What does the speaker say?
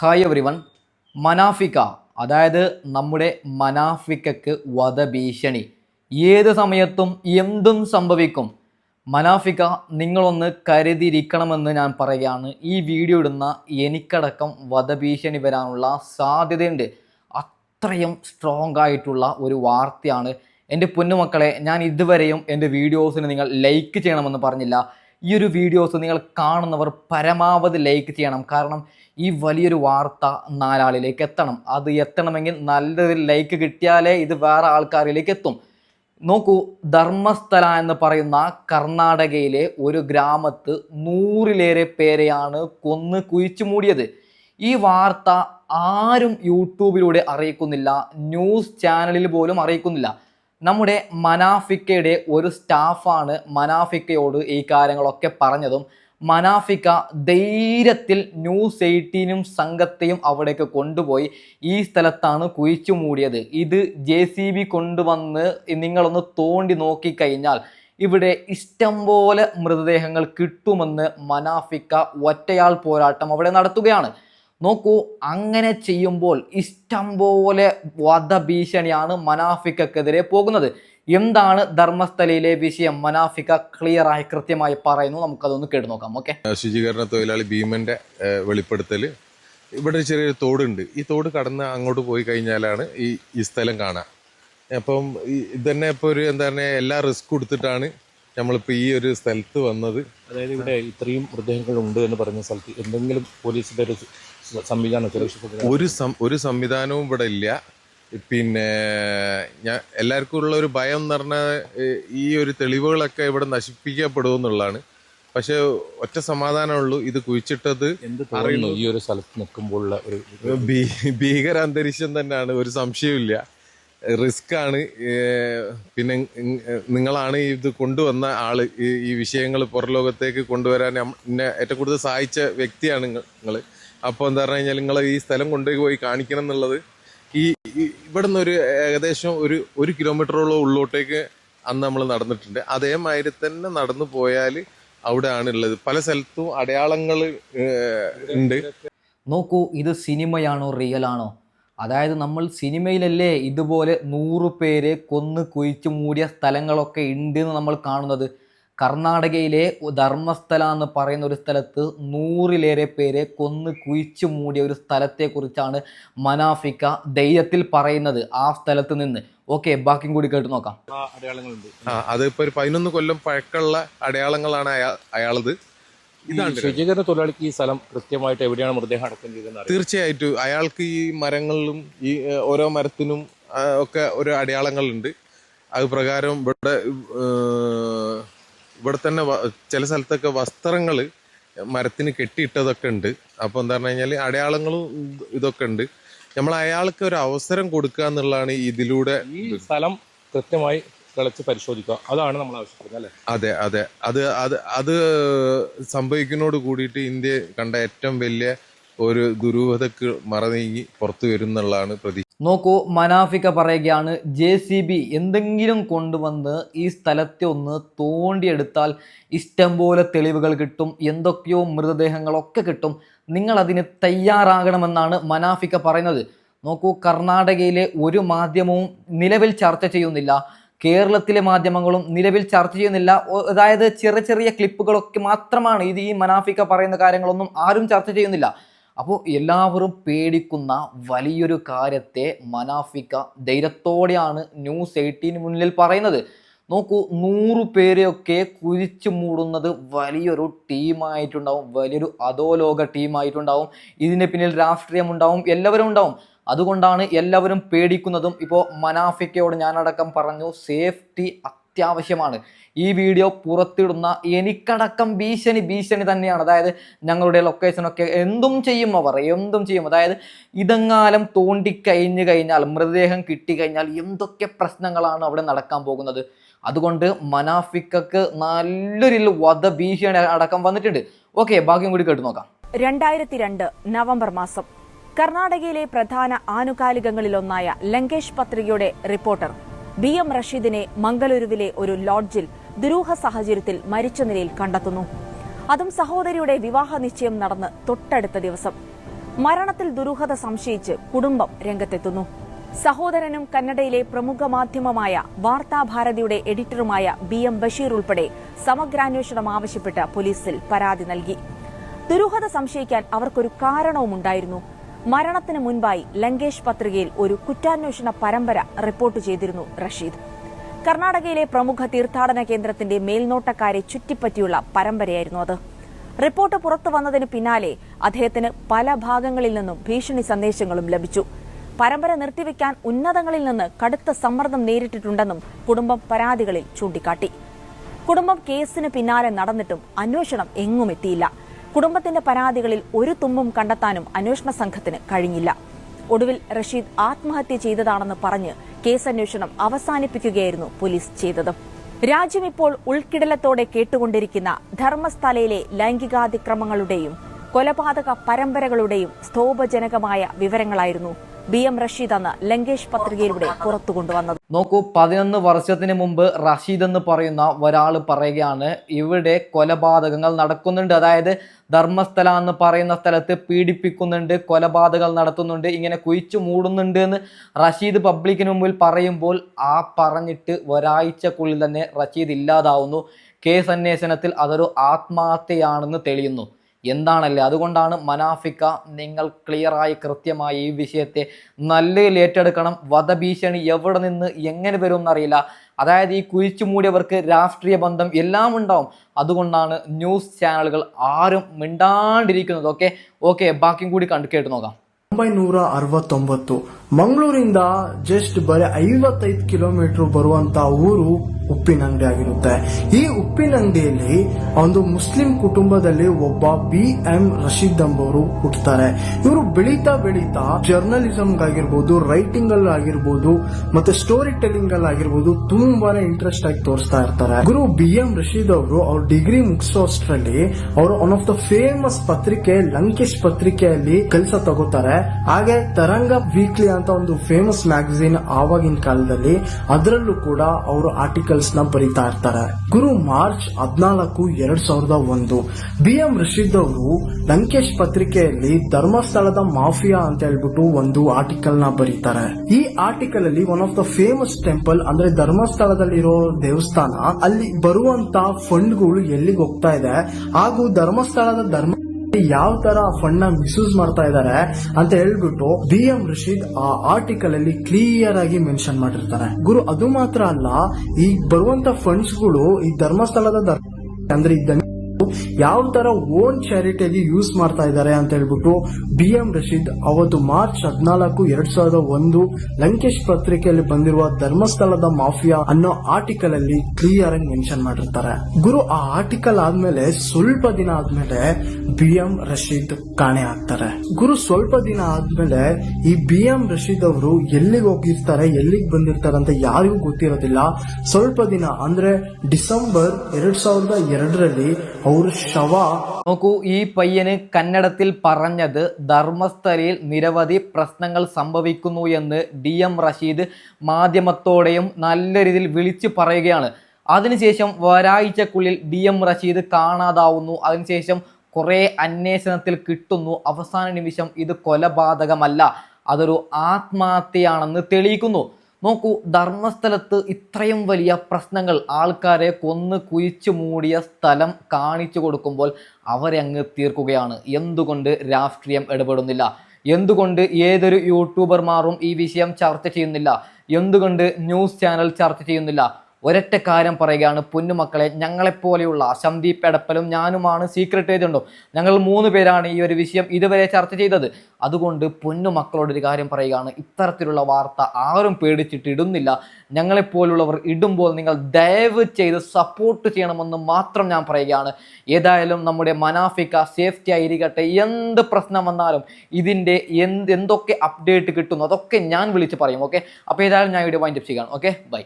Hi every one മനാഫിക്ക അതായത് നമ്മുടെ മനാഫിക്കക്ക് വധഭീഷണി. ഏത് സമയത്തും എന്തും സംഭവിക്കും. മനാഫിക്ക നിങ്ങളൊന്ന് കരുതിയിരിക്കണമെന്ന് ഞാൻ പറയുകയാണ്. ഈ വീഡിയോ ഇടുന്ന എനിക്കടക്കം വധഭീഷണി വരാനുള്ള സാധ്യതയുണ്ട്. അത്രയും സ്ട്രോങ് ആയിട്ടുള്ള ഒരു വാർത്തയാണ്. എന്റെ പൊന്നുമക്കളെ ഞാൻ ഇതുവരെയും എന്റെ വീഡിയോസിന് നിങ്ങൾ ലൈക്ക് ചെയ്യണമെന്ന് പറഞ്ഞില്ല. ഈ ഒരു വീഡിയോസ് നിങ്ങൾ കാണുന്നവർ പരമാവധി ലൈക്ക് ചെയ്യണം. കാരണം ഈ വലിയൊരു വാർത്ത നാലാളിലേക്ക് എത്തണം. അത് എത്തണമെങ്കിൽ നല്ലൊരു ലൈക്ക് കിട്ടിയാലേ ഇത് വേറെ ആൾക്കാരിലേക്ക് എത്തും. നോക്കൂ ധർമ്മസ്ഥല എന്ന് പറയുന്ന കർണാടകയിലെ ഒരു ഗ്രാമത്ത് നൂറിലേറെ പേരെയാണ് കൊന്ന് കുഴിച്ചു മൂടിയത്. ഈ വാർത്ത ആരും യൂട്യൂബിലൂടെ അറിയിക്കുന്നില്ല ന്യൂസ് ചാനലിൽ പോലും അറിയിക്കുന്നില്ല. നമ്മുടെ മനാഫിക്കയുടെ ഒരു സ്റ്റാഫാണ് മനാഫിക്കയോട് ഈ കാര്യങ്ങളൊക്കെ പറഞ്ഞതും. മനാഫിക്ക ധൈര്യത്തിൽ ന്യൂസ് എയ്റ്റീനും സംഘത്തെയും അവിടേക്ക് കൊണ്ടുപോയി. ഈ സ്ഥലത്താണ് കുഴിച്ചു മൂടിയത്. ഇത് ജെ സി ബി കൊണ്ടുവന്ന് നിങ്ങളൊന്ന് തോണ്ടി നോക്കിക്കഴിഞ്ഞാൽ ഇവിടെ ഇഷ്ടം പോലെ മൃതദേഹങ്ങൾ കിട്ടുമെന്ന് മനാഫിക്ക ഒറ്റയാൾ പോരാട്ടം അവിടെ നടത്തുകയാണ്. നോക്കൂ അങ്ങനെ ചെയ്യുമ്പോൾ ഇഷ്ടം പോലെ വധഭീഷണിയാണ് മനാഫിക്കെതിരെ പോകുന്നത്. എന്താണ് ധർമ്മസ്ഥലയിലെ വിഷയം? മനാഫിക്ക ക്ലിയർ ആയി കൃത്യമായി പറയുന്നു. നമുക്കതൊന്ന് കേട്ടു നോക്കാം ഓക്കെ? ശുചീകരണ തൊഴിലാളി ഭീമന്റെ വെളിപ്പെടുത്തൽ. ഇവിടെ ഒരു ചെറിയൊരു തോടുണ്ട്. ഈ തോട് കടന്ന് അങ്ങോട്ട് പോയി കഴിഞ്ഞാലാണ് ഈ ഈ സ്ഥലം കാണാം. അപ്പം ഇതന്നെ ഇപ്പോൾ ഒരു എന്താ പറയുക എല്ലാ റിസ്ക് കൊടുത്തിട്ടാണ് നമ്മളിപ്പോൾ ഈ ഒരു സ്ഥലത്ത് വന്നത്. അതായത് ഇവിടെ ഇത്രയും മൃതദേഹങ്ങൾ ഉണ്ട് എന്ന് പറഞ്ഞ സ്ഥലത്ത് എന്തെങ്കിലും പോലീസിന്റെ ഒരു സംവിധാനം ഒരു ഒരു സംവിധാനവും ഇവിടെ ഇല്ല. പിന്നെ ഞാൻ എല്ലാവർക്കും ഉള്ള ഒരു ഭയം എന്ന് പറഞ്ഞാൽ ഈ ഒരു തെളിവുകളൊക്കെ ഇവിടെ നശിപ്പിക്കപ്പെടുമെന്നുള്ളതാണ് പക്ഷെ ഒറ്റ സമാധാനമുള്ളൂ. ഇത് കുഴിച്ചിട്ടത് അറിയുന്നു ഈ ഒരു സ്ഥലത്ത് നിൽക്കുമ്പോഴുള്ള ഒരു ഭീകര അന്തരീക്ഷം തന്നെയാണ്. ഒരു സംശയമില്ല റിസ്ക് ആണ്. പിന്നെ നിങ്ങളാണ് ഇത് കൊണ്ടുവന്ന ആൾ. ഈ വിഷയങ്ങൾ പുറലോകത്തേക്ക് കൊണ്ടുവരാൻ എന്നെ ഏറ്റവും കൂടുതൽ സഹായിച്ച വ്യക്തിയാണ് നിങ്ങൾ അപ്പോൾ എന്താ പറഞ്ഞു കഴിഞ്ഞാൽ നിങ്ങൾ ഈ സ്ഥലം കൊണ്ടുപോയി കാണിക്കണം എന്നുള്ളത് ഈ ഇവിടുന്ന് ഒരു ഏകദേശം ഒരു ഒരു കിലോമീറ്ററോളം ഉള്ളോട്ടേക്ക് അന്ന് നമ്മൾ നടന്നിട്ടുണ്ട്. അതേമാതിരി തന്നെ നടന്നു പോയാൽ അവിടെയാണ് ഉള്ളത്. പല സ്ഥലത്തും അടയാളങ്ങൾ ഉണ്ട്. നോക്കൂ ഇത് സിനിമയാണോ റിയൽ ആണോ അതായത് നമ്മൾ സിനിമയിലല്ലേ ഇതുപോലെ നൂറ് പേരെ കൊന്ന് കുഴിച്ചു മൂടിയ സ്ഥലങ്ങളൊക്കെ ഉണ്ട് എന്ന് നമ്മൾ കാണുന്നത്. കർണാടകയിലെ ധർമ്മസ്ഥല എന്ന് പറയുന്ന ഒരു സ്ഥലത്ത് നൂറിലേറെ പേരെ കൊന്ന് കുഴിച്ചു മൂടിയ ഒരു സ്ഥലത്തെക്കുറിച്ചാണ് മനാഫിക്ക ധൈര്യത്തിൽ പറയുന്നത് ആ സ്ഥലത്ത് നിന്ന്. ഓക്കെ ബാക്കിയും കൂടി കേട്ട് നോക്കാം. ആ അടയാളങ്ങളുണ്ട്. അതിപ്പോ ഒരു പതിനൊന്ന് കൊല്ലം പഴക്കമുള്ള അടയാളങ്ങളാണ് അയാ അയാളത്. ശുചീകരണ തൊഴിലാളിക്ക് ഈ സ്ഥലം കൃത്യമായിട്ട് എവിടെയാണ് മൃതദേഹം അടക്കം ചെയ്തത് തീർച്ചയായിട്ടും അയാൾക്ക് ഈ മരങ്ങളിലും ഈ ഓരോ മരത്തിനും ഒക്കെ ഒരു അടയാളങ്ങളുണ്ട്. അത് പ്രകാരം ഇവിടെ ഇവിടെ തന്നെ ചില സ്ഥലത്തൊക്കെ വസ്ത്രങ്ങൾ മരത്തിന് കെട്ടിയിട്ടതൊക്കെ ഉണ്ട്. അപ്പോൾ എന്താ പറഞ്ഞു കഴിഞ്ഞാൽ അടയാളങ്ങളും ഇതൊക്കെ ഉണ്ട്. നമ്മൾ അയാൾക്ക് ഒരു അവസരം കൊടുക്കുക എന്നുള്ളതാണ് ഇതിലൂടെ ഈ സ്ഥലം കൃത്യമായി കിളച്ച് പരിശോധിക്കുക. അതാണ് നമ്മൾ ആവശ്യപ്പെടുന്നത് അല്ലേ? അതെ അതെ. അത് അത് അത് സംഭവിക്കുന്നതോട് കൂടിയിട്ട് ഇന്ത്യ കണ്ട ഏറ്റവും വലിയ ഒരു ദുരൂഹതക്ക് മറനീങ്ങി പുറത്തു വരും എന്നുള്ളതാണ് പ്രതീക്ഷ. നോക്കൂ മനാഫിക്ക പറയുകയാണ് ജെ സി ബി എന്തെങ്കിലും കൊണ്ടുവന്ന് ഈ സ്ഥലത്തെ ഒന്ന് തോണ്ടിയെടുത്താൽ ഇഷ്ടം പോലെ തെളിവുകൾ കിട്ടും എന്തൊക്കെയോ മൃതദേഹങ്ങളൊക്കെ കിട്ടും. നിങ്ങൾ അതിന് തയ്യാറാകണമെന്നാണ് മനാഫിക്ക പറയുന്നത്. നോക്കൂ കർണാടകയിലെ ഒരു മാധ്യമവും നിലവിൽ ചർച്ച ചെയ്യുന്നില്ല. കേരളത്തിലെ മാധ്യമങ്ങളും നിലവിൽ ചർച്ച ചെയ്യുന്നില്ല. അതായത് ചെറിയ ചെറിയ ക്ലിപ്പുകളൊക്കെ മാത്രമാണ് ഇത് ഈ മനാഫിക്ക പറയുന്ന കാര്യങ്ങളൊന്നും ആരും ചർച്ച ചെയ്യുന്നില്ല. അപ്പോൾ എല്ലാവരും പേടിക്കുന്ന വലിയൊരു കാര്യത്തെ മനാഫിക്ക ധൈര്യത്തോടെയാണ് ന്യൂസ് എയ്റ്റീന് മുന്നിൽ പറയുന്നത്. നോക്കൂ നൂറ് പേരെയൊക്കെ കുഴിച്ചു മൂടുന്നത് വലിയൊരു ടീമായിട്ടുണ്ടാവും വലിയൊരു അധോലോക ടീമായിട്ടുണ്ടാവും. ഇതിന് പിന്നിൽ രാഷ്ട്രീയമുണ്ടാവും എല്ലാവരും ഉണ്ടാവും. അതുകൊണ്ടാണ് എല്ലാവരും പേടിക്കുന്നതും. ഇപ്പോൾ മനാഫിക്കയോട് ഞാനടക്കം പറഞ്ഞു സേഫ്റ്റി അത്യാവശ്യമാണ്. ഈ വീഡിയോ പുറത്തിടുന്ന എനിക്കടക്കം ഭീഷണി ഭീഷണി തന്നെയാണ്. അതായത് ഞങ്ങളുടെ ലൊക്കേഷനൊക്കെ എന്തും ചെയ്യും അവർ എന്തും ചെയ്യും. അതായത് ഇതെങ്ങാലും തോണ്ടിക്കഴിഞ്ഞു കഴിഞ്ഞാൽ മൃതദേഹം കിട്ടിക്കഴിഞ്ഞാൽ എന്തൊക്കെ പ്രശ്നങ്ങളാണ് അവിടെ നടക്കാൻ പോകുന്നത്. അതുകൊണ്ട് മനാഫിക്കക്ക് നല്ലൊരു വധഭീഷണി അടക്കം വന്നിട്ടുണ്ട്. ഓക്കെ ബാക്കിയും കൂടി കേട്ട് നോക്കാം. രണ്ടായിരത്തി രണ്ട് നവംബർ മാസം. കർണാടകയിലെ പ്രധാന ആനുകാലികങ്ങളിലൊന്നായ ലങ്കേഷ് പത്രികയുടെ റിപ്പോർട്ടർ. ബി എം റഷീദിനെ മംഗലൂരുവിലെ ഒരു ലോഡ്ജിൽ ദുരൂഹ സാഹചര്യത്തിൽ മരിച്ച നിലയിൽ കണ്ടെത്തുന്നു. അതും സഹോദരിയുടെ വിവാഹ നിശ്ചയം നടന്ന് തൊട്ടടുത്ത ദിവസം. മരണത്തിൽ ദുരൂഹത സംശയിച്ച് കുടുംബം രംഗത്തെത്തുന്നു. സഹോദരനും കന്നഡയിലെ പ്രമുഖ മാധ്യമമായ വാർത്താഭാരതിയുടെ എഡിറ്ററുമായ ബി എം ബഷീർ ഉൾപ്പെടെ സമഗ്രാന്വേഷണം ആവശ്യപ്പെട്ട് പോലീസിൽ പരാതി നൽകി. ദുരൂഹത സംശയിക്കാൻ അവർക്കൊരു കാരണവുമുണ്ടായിരുന്നു. മരണത്തിന് മുൻപായി ലങ്കേഷ് പത്രികയിൽ ഒരു കുറ്റാന്വേഷണ പരമ്പര റിപ്പോർട്ട് ചെയ്തിരുന്നു റഷീദ്. കർണാടകയിലെ പ്രമുഖ തീർത്ഥാടന കേന്ദ്രത്തിന്റെ മേൽനോട്ടക്കാരെ ചുറ്റിപ്പറ്റിയുള്ള പരമ്പരയായിരുന്നു അത്. റിപ്പോർട്ട് പുറത്തു വന്നതിന് പിന്നാലെ അദ്ദേഹത്തിന് പല ഭാഗങ്ങളിൽ നിന്നും ഭീഷണി സന്ദേശങ്ങളും ലഭിച്ചു. പരമ്പര നിർത്തിവെക്കാൻ ഉന്നതങ്ങളിൽ നിന്ന് കടുത്ത സമ്മർദ്ദം നേരിട്ടിട്ടുണ്ടെന്നും കുടുംബം പരാതികളിൽ ചൂണ്ടിക്കാട്ടി. കുടുംബം കേസിന് പിന്നാലെ നടന്നിട്ടും അന്വേഷണം എങ്ങും എത്തിയില്ല. കുടുംബത്തിന്റെ പരാതികളിൽ ഒരു തുമ്പും കണ്ടെത്താനും അന്വേഷണ സംഘത്തിന് കഴിഞ്ഞില്ല. ഒടുവിൽ റഷീദ് ആത്മഹത്യ ചെയ്തതാണെന്ന് പറഞ്ഞ് കേസന്വേഷണം അവസാനിപ്പിക്കുകയായിരുന്നു പോലീസ് ചെയ്തത്. രാജ്യം ഇപ്പോൾ ഉൾക്കിടലത്തോടെ കേട്ടുകൊണ്ടിരിക്കുന്ന ധർമ്മസ്ഥലയിലെ ലൈംഗികാതിക്രമങ്ങളുടെയും കൊലപാതക പരമ്പരകളുടെയും സ്തോഭജനകമായ വിവരങ്ങളായിരുന്നു ബി എം റഷീദ് എന്ന് ലങ്കേഷ് പത്രികയിലൂടെ പുറത്തു കൊണ്ടുവന്നത്. നോക്കൂ പതിനൊന്ന് വർഷത്തിന് മുമ്പ് റഷീദ് എന്ന് പറയുന്ന ഒരാൾ പറയുകയാണ് ഇവിടെ കൊലപാതകങ്ങൾ നടക്കുന്നുണ്ട്. അതായത് ധർമ്മസ്ഥല എന്ന് പറയുന്ന സ്ഥലത്ത് പീഡിപ്പിക്കുന്നുണ്ട് കൊലപാതകങ്ങൾ നടത്തുന്നുണ്ട് ഇങ്ങനെ കുഴിച്ചു മൂടുന്നുണ്ട് എന്ന് റഷീദ് പബ്ലിക്കിന് മുമ്പിൽ പറയുമ്പോൾ ആ പറഞ്ഞിട്ട് ഒരാഴ്ചക്കുള്ളിൽ തന്നെ റഷീദ് ഇല്ലാതാവുന്നു. കേസ് അന്വേഷണത്തിൽ അതൊരു ആത്മഹത്യയാണെന്ന് തെളിയുന്നു. എന്താണല്ലേ അതുകൊണ്ടാണ് മനാഫിക്ക നിങ്ങൾ ക്ലിയറായി കൃത്യമായി ഈ വിഷയത്തെ നല്ല ഏറ്റെടുക്കണം വധഭീഷണി എവിടെ നിന്ന് എങ്ങനെ വരും എന്നറിയില്ല അതായത് ഈ കുഴിച്ചു മൂടിയവർക്ക് രാഷ്ട്രീയ ബന്ധം എല്ലാം ഉണ്ടാവും അതുകൊണ്ടാണ് ന്യൂസ് ചാനലുകൾ ആരും മിണ്ടാണ്ടിരിക്കുന്നത് ഓക്കെ ഓക്കെ ബാക്കിയും കൂടി കണ്ടു കേട്ട് നോക്കാം ಒಂಬೈನೂರ ಅರವತ್ತೊಂಬತ್ತು ಮಂಗಳೂರಿಂದ ಜಸ್ಟ್ ಬರೀ ಐವತ್ತೈದು ಕಿಲೋಮೀಟರ್ ಬರುವಂತ ಊರು ಉಪ್ಪಿನಂಗಡಿ ಆಗಿರುತ್ತೆ. ಈ ಉಪ್ಪಿನಂಗಡಿಯಲ್ಲಿ ಒಂದು ಮುಸ್ಲಿಂ ಕುಟುಂಬದಲ್ಲಿ ಒಬ್ಬ ಬಿ ಎಂ ರಶೀದ್ ಎಂಬವರು ಹುಟ್ಟುತ್ತಾರೆ ಇವರು ಬೆಳೀತಾ ಬೆಳೀತಾ ಜರ್ನಲಿಸಂ ಆಗಿರ್ಬೋದು ರೈಟಿಂಗ್ ಅಲ್ಲಿ ಆಗಿರ್ಬೋದು ಮತ್ತೆ ಸ್ಟೋರಿ ಟೆಲ್ಲಿಂಗ್ ಅಲ್ಲಿ ಆಗಿರ್ಬೋದು ತುಂಬಾನೇ ಇಂಟ್ರೆಸ್ಟ್ ಆಗಿ ತೋರಿಸ್ತಾ ಇರ್ತಾರೆ. ಗುರು ಬಿ ಎಂ ರಶೀದ್ ಅವರು ಅವ್ರ ಡಿಗ್ರಿ ಮುಗಿಸೋಷ್ಟ್ರಲ್ಲಿ ಅವರು ಒನ್ ಆಫ್ ದ ಫೇಮಸ್ ಪತ್ರಿಕೆ ಲಂಕೇಶ್ ಪತ್ರಿಕೆಯಲ್ಲಿ ಕೆಲಸ ತಗೋತಾರೆ. ಹಾಗೆ ತರಂಗ ವೀಕ್ಲಿ ಅಂತ ಒಂದು ಫೇಮಸ್ ಮ್ಯಾಗಝಿನ್ ಆವಾಗಿನ ಕಾಲದಲ್ಲಿ ಅದರಲ್ಲೂ ಕೂಡ ಅವರು ಆರ್ಟಿಕಲ್ಸ್ನ ಬರೀತಾ ಇರ್ತಾರೆ. ಗುರು ಮಾರ್ಚ್ ಹದಿನಾಲ್ಕು ಎರಡ್ ಸಾವಿರದ ಒಂದು. ಬಿ ಎಂ ರಶೀದ್ ಅವರು ಲಂಕೇಶ್ ಪತ್ರಿಕೆಯಲ್ಲಿ ಧರ್ಮಸ್ಥಳದ ಮಾಫಿಯಾ ಅಂತ ಹೇಳ್ಬಿಟ್ಟು ಒಂದು ಆರ್ಟಿಕಲ್ನ ಬರೀತಾರೆ. ಈ ಆರ್ಟಿಕಲ್ ಅಲ್ಲಿ one of the famous temple ಅಂದ್ರೆ ಧರ್ಮಸ್ಥಳದಲ್ಲಿರೋ ದೇವಸ್ಥಾನ ಅಲ್ಲಿ ಬರುವಂತ ಫಂಡ್ಗಳು ಎಲ್ಲಿಗೆ ಹೋಗ್ತಾ ಇದೆ? ಹಾಗೂ ಧರ್ಮಸ್ಥಳದ ಧರ್ಮ ಯಾವ ತರ ಫಂಡ್ನ ಮಿಸ್ಯೂಸ್ ಮಾಡ್ತಾ ಇದ್ದಾರೆ ಅಂತ ಹೇಳ್ಬಿಟ್ಟು ಬಿ ಎಂ ರಶೀದ್ ಆ ಆರ್ಟಿಕಲ್ ಅಲ್ಲಿ ಕ್ಲಿಯರ್ ಆಗಿ ಮೆನ್ಷನ್ ಮಾಡಿರ್ತಾರೆ. ಗುರು, ಅದು ಮಾತ್ರ ಅಲ್ಲ, ಈ ಬರುವಂತ ಫಂಡ್ಸ್ಗಳು ಈ ಧರ್ಮಸ್ಥಳದ ಧರ್ಮ ಅಂದ್ರೆ ಯಾವ ತರ ಓನ್ ಚಾರಿಟಿಯಲ್ಲಿ ಯೂಸ್ ಮಾಡ್ತಾ ಇದ್ದಾರೆ ಅಂತ ಹೇಳ್ಬಿಟ್ಟು ಬಿ ಎಂ ರಶೀದ್ ಅವತ್ತು ಮಾರ್ಚ್ ಹದಿನಾಲ್ಕು ಎರಡ್ ಸಾವಿರದ ಒಂದು ಲಂಕೇಶ್ ಪತ್ರಿಕೆಯಲ್ಲಿ ಬಂದಿರುವ ಧರ್ಮಸ್ಥಳದ ಮಾಫಿಯಾ ಅನ್ನೋ ಆರ್ಟಿಕಲ್ ಅಲ್ಲಿ ಕ್ಲಿಯರ್ ಆಗಿ ಮೆನ್ಷನ್ ಮಾಡಿರ್ತಾರೆ. ಗುರು, ಆ ಆರ್ಟಿಕಲ್ ಆದ್ಮೇಲೆ ಸ್ವಲ್ಪ ದಿನ ಆದ್ಮೇಲೆ ಬಿ ಎಂ ರಶೀದ್ ಕಾಣೆ ಆಗ್ತಾರೆ. ಗುರು, ಸ್ವಲ್ಪ ದಿನ ಆದ್ಮೇಲೆ ಈ ಬಿ ಎಂ ರಶೀದ್ ಅವರು ಎಲ್ಲಿಗೆ ಹೋಗಿರ್ತಾರೆ, ಎಲ್ಲಿಗೆ ಬಂದಿರ್ತಾರೆ ಅಂತ ಯಾರಿಗೂ ಗೊತ್ತಿರೋದಿಲ್ಲ. ಸ್ವಲ್ಪ ದಿನ ಅಂದ್ರೆ ಡಿಸೆಂಬರ್ ಎರಡ್ ಸಾವಿರದ ಎರಡರಲ್ಲಿ ಅವ್ರ നോക്കൂ ഈ പയ്യന് കന്നഡത്തിൽ പറഞ്ഞത് ധർമ്മസ്ഥലയിൽ നിരവധി പ്രശ്നങ്ങൾ സംഭവിക്കുന്നു എന്ന് ഡി എം റഷീദ് മാധ്യമത്തോടെയും നല്ല രീതിയിൽ വിളിച്ചു പറയുകയാണ്. അതിനുശേഷം ഒരാഴ്ചക്കുള്ളിൽ ഡി എം റഷീദ് കാണാതാവുന്നു. അതിനുശേഷം കുറേ അന്വേഷണത്തിൽ കിട്ടുന്നു. അവസാന നിമിഷം ഇത് കൊലപാതകമല്ല അതൊരു ആത്മഹത്യയാണെന്ന് തെളിയിക്കുന്നു. നോക്കൂ ധർമ്മസ്ഥലത്ത് ഇത്രയും വലിയ പ്രശ്നങ്ങൾ ആൾക്കാരെ കൊന്ന് കുഴിച്ചു മൂടിയ സ്ഥലം കാണിച്ചു കൊടുക്കുമ്പോൾ അവരെ അങ്ങ് തീർക്കുകയാണ്. എന്തുകൊണ്ട് രാഷ്ട്രീയം ഇടപെടുന്നില്ല? എന്തുകൊണ്ട് ഏതൊരു യൂട്യൂബർമാരും ഈ വിഷയം ചർച്ച ചെയ്യുന്നില്ല? എന്തുകൊണ്ട് ന്യൂസ് ചാനൽ ചർച്ച ചെയ്യുന്നില്ല? ഒരൊറ്റ കാര്യം പറയുകയാണ് പൊന്നുമക്കളെ ഞങ്ങളെപ്പോലെയുള്ള സന്ദീപ് എടപ്പലും ഞാനുമാണ് സീക്രട്ട് ഏജന്റും ഞങ്ങൾ മൂന്ന് പേരാണ് ഈ ഒരു വിഷയം ഇതുവരെ ചർച്ച ചെയ്തത്. അതുകൊണ്ട് പൊന്നുമക്കളോട് ഒരു കാര്യം പറയുകയാണ് ഇത്തരത്തിലുള്ള വാർത്ത ആരും പേടിച്ചിട്ട് ഇടുന്നില്ല. ഞങ്ങളെപ്പോലുള്ളവർ ഇടുമ്പോൾ നിങ്ങൾ ദയവ് ചെയ്ത് സപ്പോർട്ട് ചെയ്യണമെന്ന് മാത്രം ഞാൻ പറയുകയാണ്. ഏതായാലും നമ്മുടെ മനാഫിക്ക സേഫ്റ്റി ആയിരിക്കട്ടെ എന്ത് പ്രശ്നം വന്നാലും ഇതിന്റെ എന്ത് എന്തൊക്കെ അപ്ഡേറ്റ് കിട്ടുന്നു അതൊക്കെ ഞാൻ വിളിച്ച് പറയും ഓക്കെ അപ്പോൾ ഏതായാലും ഞാൻ ഇവിടെ വൈൻഡപ്പ് ചെയ്യുകയാണ് ഓക്കെ ബൈ